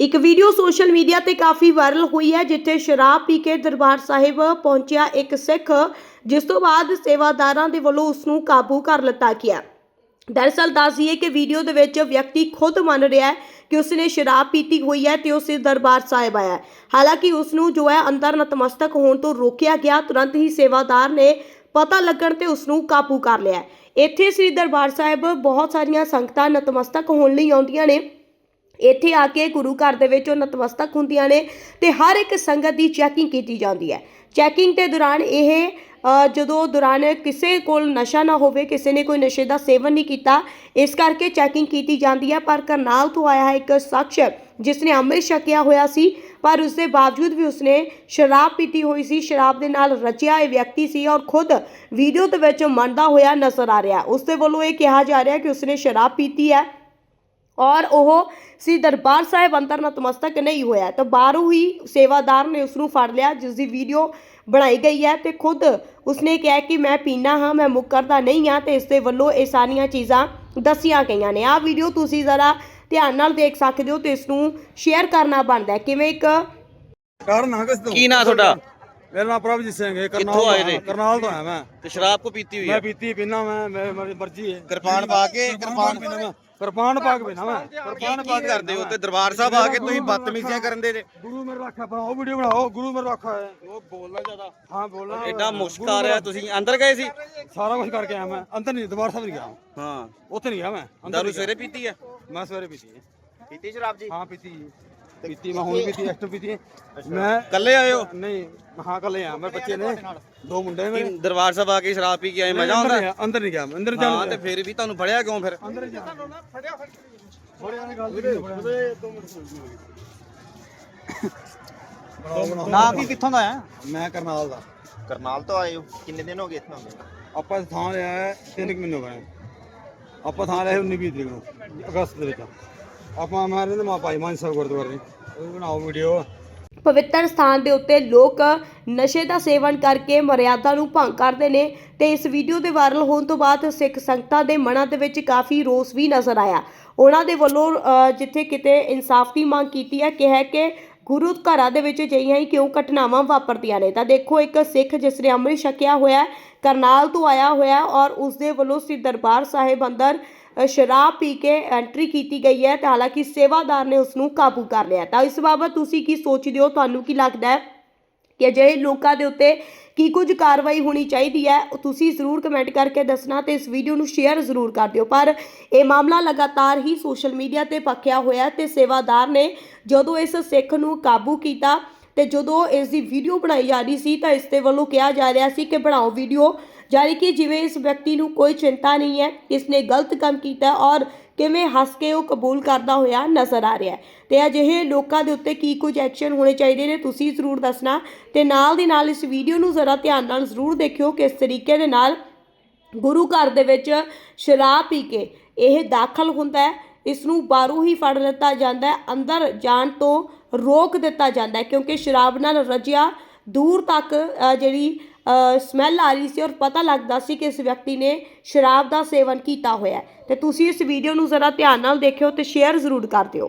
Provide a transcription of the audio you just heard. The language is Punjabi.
ਇੱਕ ਵੀਡੀਓ ਸੋਸ਼ਲ ਮੀਡੀਆ ਤੇ ਕਾਫੀ ਵਾਇਰਲ ਹੋਈ ਹੈ, ਜਿੱਥੇ ਸ਼ਰਾਬ ਪੀ ਕੇ ਦਰਬਾਰ ਸਾਹਿਬ ਪਹੁੰਚਿਆ ਇੱਕ ਸਿੱਖ, ਜਿਸ ਤੋਂ ਬਾਅਦ ਸੇਵਾਦਾਰਾਂ ਦੇ ਵੱਲੋਂ ਉਸ ਨੂੰ ਕਾਬੂ ਕਰ ਲਿੱਤਾ ਗਿਆ। ਦਰਅਸਲ ਦੱਸੀਏ ਕਿ ਵੀਡੀਓ ਦੇ ਵਿੱਚ ਵਿਅਕਤੀ ਖੁਦ ਮੰਨ ਰਿਹਾ ਹੈ ਕਿ ਉਸਨੇ ਸ਼ਰਾਬ ਪੀਤੀ ਹੋਈ ਹੈ ਤੇ ਉਸੇ ਦਰਬਾਰ ਸਾਹਿਬ ਆਇਆ ਹਾਲਾਂਕਿ ਉਸ ਨੂੰ ਜੋ ਹੈ ਅੰਦਰ ਨਤਮਸਤਕ ਹੋਣ ਤੋਂ ਰੋਕਿਆ ਗਿਆ, ਤੁਰੰਤ ਹੀ ਸੇਵਾਦਾਰ ਨੇ ਪਤਾ ਲੱਗਣ ਤੇ ਉਸ ਨੂੰ ਕਾਬੂ ਕਰ ਲਿਆ ਇੱਥੇ ਸ੍ਰੀ ਦਰਬਾਰ ਸਾਹਿਬ ਬਹੁਤ ਸਾਰੀਆਂ ਸੰਗਤਾਂ ਨਤਮਸਤਕ ਹੋਣ ਲਈ ਆਉਂਦੀਆਂ ਨੇ। ਇੱਥੇ ਆ ਕੇ ਗੁਰੂ ਘਰ ਦੇ ਵਿੱਚ ਉਹ ਨਤਮਸਤਕ ਹੁੰਦੀਆਂ ਨੇ ਤੇ ਹਰ ਇੱਕ ਸੰਗਤ ਦੀ ਚੈਕਿੰਗ ਕੀਤੀ ਜਾਂਦੀ ਹੈ। ਚੈਕਿੰਗ ਦੇ ਦੌਰਾਨ ਇਹ ਜਦੋਂ ਦੌਰਾਨ ਕਿਸੇ ਕੋਲ ਨਸ਼ਾ ਨਾ ਹੋਵੇ, ਕਿਸੇ ਨੇ ਕੋਈ ਨਸ਼ੇ ਦਾ ਸੇਵਨ ਨਹੀਂ ਕੀਤਾ, ਇਸ ਕਰਕੇ ਚੈਕਿੰਗ ਕੀਤੀ ਜਾਂਦੀ ਹੈ। ਪਰ ਕਰਨਾਲ ਤੋਂ ਆਇਆ ਹੈ ਇੱਕ ਸ਼ਖਸ ਜਿਸ ਨੇ ਅੰਮ੍ਰਿਤ ਛਕਿਆ ਹੋਇਆ ਸੀ, ਪਰ ਉਸ ਦੇ ਬਾਵਜੂਦ ਵੀ ਉਸਨੇ ਸ਼ਰਾਬ ਪੀਤੀ ਹੋਈ ਸੀ, ਸ਼ਰਾਬ ਦੇ ਨਾਲ ਰਚਿਆ ਇਹ ਵਿਅਕਤੀ ਸੀ ਔਰ ਖੁਦ ਵੀਡੀਓ ਦੇ ਵਿੱਚ ਮੰਨਦਾ ਹੋਇਆ ਨਜ਼ਰ ਆ ਰਿਹਾ। ਉਸ ਦੇ ਵੱਲੋਂ ਇਹ ਕਿਹਾ ਜਾ ਰਿਹਾ ਕਿ ਉਸਨੇ ਸ਼ਰਾਬ ਪੀਤੀ ਹੈ। ਔਰ ਉਹ ਸ੍ਰੀ ਦਰਬਾਰ ਸਾਹਿਬ ਅੰਦਰ ਨਤਮਸਤਕ ਨਹੀਂ ਹੋਇਆ। ਤਾਂ ਬਾਹਰੋਂ ਹੀ ਸੇਵਾਦਾਰ ਨੇ ਉਸ ਨੂੰ ਫੜ ਲਿਆ ਜਿਸ ਦੀ ਵੀਡੀਓ ਬਣਾਈ ਗਈ ਹੈ ਤੇ ਖੁਦ ਉਸਨੇ ਕਿਹਾ ਕਿ ਮੈਂ ਪੀਣਾ ਹਾਂ ਮੈਂ ਮੁੱਕਰਦਾ ਨਹੀਂ ਹਾਂ ਤੇ ਇਸ ਦੇ ਵੱਲੋਂ ਇਹ ਸਾਰੀਆਂ ਚੀਜ਼ਾਂ ਦੱਸੀਆਂ ਗਈਆਂ ਨੇ। ਆਹ ਵੀਡੀਓ ਤੁਸੀਂ ਜ਼ਰਾ ਧਿਆਨ ਨਾਲ ਦੇਖ ਸਕਦੇ ਹੋ ਤੇ ਇਸ ਨੂੰ ਸ਼ੇਅਰ ਕਰਨਾ ਬਣਦਾ ਹੈ। ਕਿਵੇਂ ਇੱਕ ਕਾਰਨ ਹਾਂ ਕਿਸ ਤੋਂ? ਕੀ ਨਾਂ ਤੁਹਾਡਾ? ਮੇਰਾ ਨਾਮ ਪ੍ਰਭਜੀਤ ਸਿੰਘ ਹੈ ਕਰਨਾਲ ਕਿੱਥੋਂ ਤੋਂ ਆਏ ਨੇ? ਕਰਨਾਲ ਤੋਂ ਆਇਆ ਮੈਂ। ਤੇ ਸ਼ਰਾਬ ਕੋ ਪੀਤੀ ਹੋਈ ਮੈਂ ਹੈ ਪੀਤੀ ਪੀਣਾ ਮੈਂ ਮੈਂ- ਮੇਰੀ ਮਰਜ਼ੀ ਹੈ। ਕਿਰਪਾਨ ਪਾ ਕੇ ਕਿਰਪਾਨ ਪੀਣਾ ਮੈਂ ਕਿਰਪਾਨ ਪਾ ਕੇ ਪੀਣਾ ਮੈਂ ਕਿਰਪਾਨ ਪਾ ਕੀ ਕਰਦੇ ਹੋ? ਤੇ ਦਰਬਾਰ ਸਾਹਿਬ ਆ ਕੇ ਤੁਸੀਂ ਬਦਤਮੀਜ਼ੀਆਂ ਕਰਨ ਦੇ ਜੇ ਗੁਰੂ ਮੇਰੇ ਰੱਖਾ ਬਣਾਓ ਵੀਡੀਓ ਬਣਾਓ ਗੁਰੂ ਮੇਰੇ ਰੱਖਾ ਹੈ। ਉਹ ਬੋਲਣਾ ਜ਼ਿਆਦਾ। ਹਾਂ ਬੋਲਣਾ। ਐਡਾ ਮੁਸ਼ਕ ਆ ਰਿਹਾ ਤੁਸੀਂ ਅੰਦਰ ਗਏ ਸੀ? ਸਾਰਾ ਕੁਝ ਕਰਕੇ ਆਇਆ ਮੈਂ ਅੰਦਰ ਨਹੀਂ ਦਰਬਾਰ ਸਾਹਿਬ ਨਹੀਂ ਗਿਆ। ਹਾਂ। ਉੱਥੇ ਨਹੀਂ ਗਿਆ ਮੈਂ ਅੰਦਰ ਦਾਰੂ ਨਹੀਂ ਗਿਆ। ਸਵੇਰੇ ਪੀਤੀ ਹੈ? ਮੈਂ ਸਵੇਰੇ ਪੀਤੀ ਹੈ। ਪੀਤੀ ਸ਼ਰਾਬ ਜੀ? ਹਾਂ ਪੀਤੀ ਪੀਤੀ ਮੈਂ ਹੁਣ ਪੀਤੀ ਐਕਟਰ ਪੀਤੀ। ਮੈਂ ਕੱਲੇ ਆਏ ਹੋ? ਨਹੀਂ ਹਾਂ ਕੱਲੇ ਆ। ਮੇਰੇ ਬੱਚੇ ਨੇ। ਦੋ ਮੁੰਡੇ ਨੇ ਮੇਰੇ। ਦਰਬਾਰ ਸਾਹਿਬ ਆ ਕੇ ਸ਼ਰਾਬ ਪੀ ਕੇ ਆਏ? ਮਜ਼ਾ ਆਉਂਦਾ? ਅੰਦਰ ਨਹੀਂ ਗਿਆ ਮੈਂ, ਅੰਦਰ ਜਾਣ ਹਾਂ ਤੇ ਫਿਰ ਵੀ ਤੁਹਾਨੂੰ ਫੜਿਆ ਕਿਉਂ ਫਿਰ? ਅੰਦਰ ਹੀ ਜਾਣਾ ਬੜਿਆਂ ਨੇ ਗੱਲ ਦੋ। ਮਿੰਟ ਨਾ ਕੀ ਕਿੱਥੋਂ ਦਾ ਹੈ ਮੈਂ ਕਰਨਾਲ ਦਾ। ਕਰਨਾਲ ਤੋਂ ਆਏ ਹੋ? ਕਿੰਨੇ ਦਿਨ ਹੋ ਗਏ ਇੱਥੋਂ ਆਪਾਂ ਥਾਂ ਲਿਆ ਹੈ ਤਿੰਨ ਕੁ ਮਹੀਨੇ ਹੋ ਗਏ। ਆਪਾਂ ਥਾਂ ਲਿਆ 19 20 ਤਰੀਕ ਨੂੰ ਅਗਸਤ ਦੇ ਵਿੱਚ। ਆਪਾਂ ਮਾਰੇ ਮਾ ਭਾਈ ਮਾਨ ਸਾਹਿਬ ਗੁਰਦੁਆਰੇ। ਉਹ ਬਣਾਓ ਵੀਡੀਓ ਪਵਿੱਤਰ ਸਥਾਨ ਦੇ ਉੱਤੇ ਲੋਕ ਨਸ਼ੇ ਦਾ ਸੇਵਨ ਕਰਕੇ ਮਰਿਆਦਾ ਨੂੰ ਭੰਗ ਕਰਦੇ ਨੇ ਤੇ ਇਸ ਵੀਡੀਓ ਦੇ ਵਾਇਰਲ ਹੋਣ ਤੋਂ ਬਾਅਦ ਸਿੱਖ ਸੰਗਤਾਂ ਦੇ ਮਨਾਂ ਦੇ ਵਿੱਚ ਕਾਫੀ ਰੋਸ ਵੀ ਨਜ਼ਰ ਆਇਆ। ਉਹਨਾਂ ਦੇ ਵੱਲੋਂ ਅ, ਜਿੱਥੇ ਕਿਤੇ ਇਨਸਾਫ ਦੀ ਮੰਗ ਕੀਤੀ ਹੈ ਕਿਹਾ ਕਿ ਗੁਰੂ ਘਰਾਂ ਦੇ ਵਿੱਚ ਅਜਿਹੀਆਂ ਹੀ ਕਿਉਂ ਘਟਨਾਵਾਂ ਵਾਪਰਦੀਆਂ ਨੇ। ਤਾਂ ਦੇਖੋ ਇੱਕ ਸਿੱਖ ਜਿਸ ਨੇ ਅੰਮ੍ਰਿਤ ਛਕਿਆ ਹੋਇਆ ਹੈ, ਕਰਨਾਲ ਤੋਂ ਆਇਆ ਹੋਇਆ ਹੈ ਔਰ ਉਸ ਦੇ ਵੱਲੋਂ ਸ੍ਰੀ ਦਰਬਾਰ ਸਾਹਿਬ ਅੰਦਰ ਸ਼ਰਾਬ ਪੀ ਕੇ ਐਂਟਰੀ ਕੀਤੀ ਗਈ ਹੈ ਤੇ ਹਾਲਾਂਕਿ ਸੇਵਾਦਾਰ ਨੇ ਉਸ ਨੂੰ ਕਾਬੂ ਕਰ ਲਿਆ ਤਾਂ ਇਸ ਬਾਬਤ ਤੁਸੀਂ ਕੀ ਸੋਚਦੇ ਹੋ? ਤੁਹਾਨੂੰ ਕੀ ਲੱਗਦਾ ਹੈ ਕਿ ਅਜਿਹੇ ਲੋਕਾਂ ਦੇ ਉੱਤੇ ਕੀ ਕੁਝ ਕਾਰਵਾਈ ਹੋਣੀ ਚਾਹੀਦੀ ਹੈ? ਤੁਸੀਂ ਜ਼ਰੂਰ ਕਮੈਂਟ ਕਰਕੇ ਦੱਸਣਾ ਤੇ ਇਸ ਵੀਡੀਓ ਨੂੰ ਸ਼ੇਅਰ ਜ਼ਰੂਰ ਕਰ ਦਿਓ। ਪਰ ਇਹ ਮਾਮਲਾ ਲਗਾਤਾਰ ਹੀ ਸੋਸ਼ਲ ਮੀਡੀਆ ਤੇ ਪੱਕਿਆ ਹੋਇਆ ਤੇ ਸੇਵਾਦਾਰ ਨੇ ਜਦੋਂ ਇਸ ਸਿੱਖ ਨੂੰ ਕਾਬੂ ਕੀਤਾ ਤੇ ਜਦੋਂ ਇਸ ਦੀ ਵੀਡੀਓ ਬਣਾਈ ਜਾ ਰਹੀ ਸੀ ਤਾਂ ਇਸ ਦੇ ਵੱਲੋਂ ਕਿਹਾ ਜਾ ਰਿਹਾ ਸੀ ਕਿ ਬਣਾਓ ਵੀਡੀਓ ਜਾਨੀ ਕਿ ਜਿਵੇਂ ਇਸ ਵਿਅਕਤੀ ਨੂੰ ਕੋਈ ਚਿੰਤਾ ਨਹੀਂ ਹੈ ਇਸ ਨੇ ਗਲਤ ਕੰਮ ਕੀਤਾ ਔਰ ਕਿਵੇਂ ਹੱਸ ਕੇ ਉਹ ਕਬੂਲ ਕਰਦਾ ਹੋਇਆ ਨਜ਼ਰ ਆ ਰਿਹਾ ਹੈ। ਤੇ ਅਜਿਹੇ ਲੋਕਾਂ ਦੇ ਉੱਤੇ ਕੀ ਕੁਝ ਐਕਸ਼ਨ ਹੋਣੇ ਚਾਹੀਦੇ ਨੇ, ਤੁਸੀਂ ਜ਼ਰੂਰ ਦੱਸਣਾ। ਤੇ ਨਾਲ ਦੀ ਨਾਲ ਇਸ ਵੀਡੀਓ ਨੂੰ ਜ਼ਰਾ ਧਿਆਨ ਨਾਲ ਜ਼ਰੂਰ ਦੇਖਿਓ ਕਿਸ ਤਰੀਕੇ ਦੇ ਨਾਲ ਗੁਰੂ ਘਰ ਦੇ ਵਿੱਚ ਸ਼ਰਾਬ ਪੀ ਕੇ ਇਹ ਦਾਖਲ ਹੁੰਦਾ ਹੈ। ਇਸ ਨੂੰ ਬਾਹਰੋਂ ਹੀ ਫੜ ਲਿੱਤਾ ਜਾਂਦਾ ਹੈ, ਅੰਦਰ ਜਾਣ ਤੋਂ ਰੋਕ ਦਿੱਤਾ ਜਾਂਦਾ ਹੈ, ਕਿਉਂਕਿ ਸ਼ਰਾਬ ਨਾਲ ਰਜਿਆ ਦੂਰ ਤੱਕ ਜਿਹੜੀ ਸਮੈਲ ਆ ਰਹੀ ਸੀ ਔਰ ਪਤਾ ਲੱਗਦਾ ਸੀ ਕਿ ਇਸ ਵਿਅਕਤੀ ਨੇ ਸ਼ਰਾਬ ਦਾ ਸੇਵਨ ਕੀਤਾ ਹੋਇਆ ਅਤੇ ਤੁਸੀਂ ਇਸ ਵੀਡੀਓ ਨੂੰ ਜ਼ਰਾ ਧਿਆਨ ਨਾਲ ਦੇਖਿਓ ਅਤੇ ਸ਼ੇਅਰ ਜ਼ਰੂਰ ਕਰ ਦਿਓ।